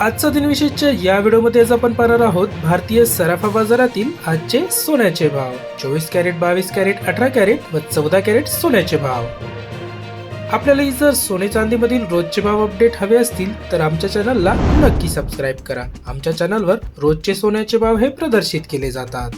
आजचा दिनविशेषच्या या व्हिडिओमध्ये आज आपण पाहणार आहोत भारतीय सराफा बाजारातील आजचे सोन्याचे भाव. चोवीस कॅरेट बावीस कॅरेट अठरा कॅरेट व चौदा कॅरेट सोन्याचे भाव. आपल्यालाही जर सोने चांदीमधील रोजचे भाव अपडेट हवे असतील तर आमच्या चॅनलला नक्की सबस्क्राईब करा. आमच्या चॅनलवर रोजचे सोन्याचे भाव हे प्रदर्शित केले जातात.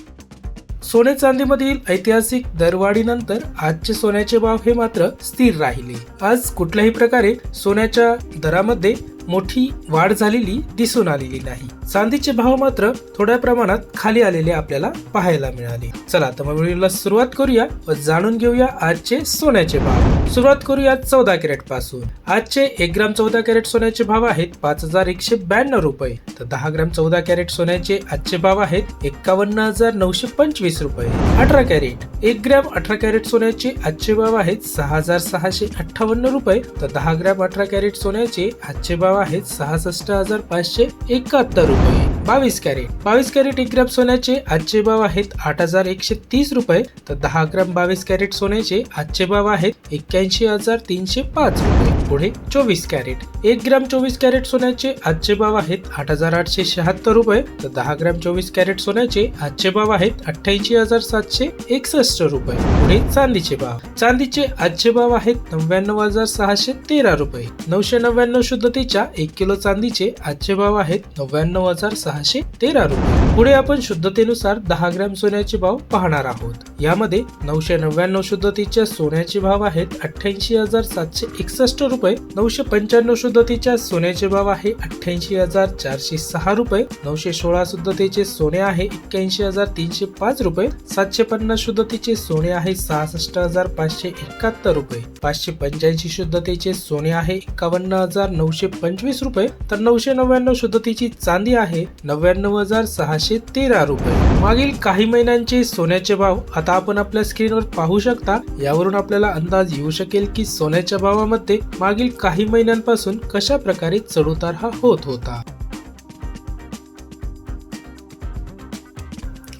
सोने चांदीमधील ऐतिहासिक दरवाढीनंतर आजचे सोन्याचे भाव हे मात्र स्थिर राहिले. आज कुठल्याही प्रकारे सोन्याच्या दरामध्ये मोठी वाढ झालेली दिसून आलेली नाही. चांदीचे भाव मात्र थोड्या प्रमाणात खाली आलेले आपल्याला पाहायला मिळाले. चला तर मग व्हिडिओला सुरुवात करूया व जाणून घेऊया आजचे सोन्याचे भाव. सुरुवात करूया चौदा कॅरेटपासून. आजचे एक ग्राम चौदा कॅरेट सोन्याचे भाव आहेत पाच हजार एकशे ब्याण्णव रुपये. तर दहा ग्राम चौदा कॅरेट सोन्याचे आजचे भाव आहेत एकावन्न हजार नऊशे पंचवीस रुपये. अठरा कॅरेट. एक ग्रॅम अठरा कॅरेट सोन्याचे आजचे भाव आहेत सहा हजार सहाशे अठ्ठावन्न रुपये. तर दहा ग्रॅम अठरा कॅरेट सोन्याचे आजचे भाव आहेत सहासष्ट हजार पाचशे एकाहत्तर रुपये. बावीस कॅरेट. बावीस कॅरेट एक ग्रॅम सोन्याचे आजचे भाव आहेत आठ हजार एकशे तीस रुपये. तर दहा ग्रॅम बावीस कॅरेट सोन्याचे आजचे भाव आहेत एक्क्याऐंशी हजार तीनशे पाच रुपये. पुढे चोवीस कॅरेट. एक ग्रॅम चोवीस कॅरेट सोन्याचे आजचे भाव आहेत आठ हजार आठशे शहात्तर रुपये. तर दहा ग्रॅम चोवीस कॅरेट सोन्याचे आजचे भाव आहेत अठ्ठ्याऐंशी हजार सातशे एकसष्ट रुपये. पुढे चांदीचे भाव. चांदीचे आजचे भाव आहेत नव्याण्णव हजार सहाशे तेरा रुपये. नऊशे नव्याण्णव शुद्धतेच्या एक किलो चांदीचे आजचे भाव आहेत नव्याण्णव हजार सहाशे तेरा रुपये. पुढे आपण शुद्धतेनुसार दहा ग्रॅम सोन्याचे भाव पाहणार आहोत. यामध्ये नऊशे नव्याण्णव शुद्धतीच्या सोन्याचे भाव आहेत अठ्ठ्याऐंशी हजार सातशे एकसष्ट रुपये. नऊशे पंच्याण्णव शुद्धतीच्या सोन्याचे भाव आहे अठ्ठ्याऐंशी हजार चारशे सहा रुपये. नऊशे सोळा शुद्धतेचे सोने आहे एक्क्याऐंशी हजार तीनशे पाच रुपये. सातशे पन्नास शुद्धतेचे सोने आहे सहासष्ट हजार पाचशे एकाहत्तर रुपये. पाचशे पंच्याऐंशी शुद्धतेचे सोने आहे एकावन्न हजार नऊशे पंचवीस रुपये. तर नऊशे नव्याण्णव शुद्धतेची चांदी आहे नव्याण्णव हजार सहाशे तेरा रुपये. मागील काही महिन्यांचे सोन्याचे भाव आता आता आपण आपल्या स्क्रीनवर पाहू शकता यावरून आपल्याला अंदाज येऊ शकेल की सोन्याच्या भावामध्ये मागील काही महिन्यांपासून कशा प्रकारे चढउतार हा होत होता.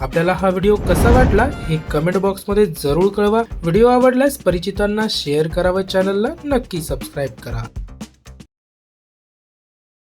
आपल्याला हा व्हिडिओ कसा वाटला हे कमेंट बॉक्समध्ये जरूर कळवा. व्हिडिओ आवडल्यास परिचितांना शेअर करा व चॅनलला नक्की सबस्क्राईब करा.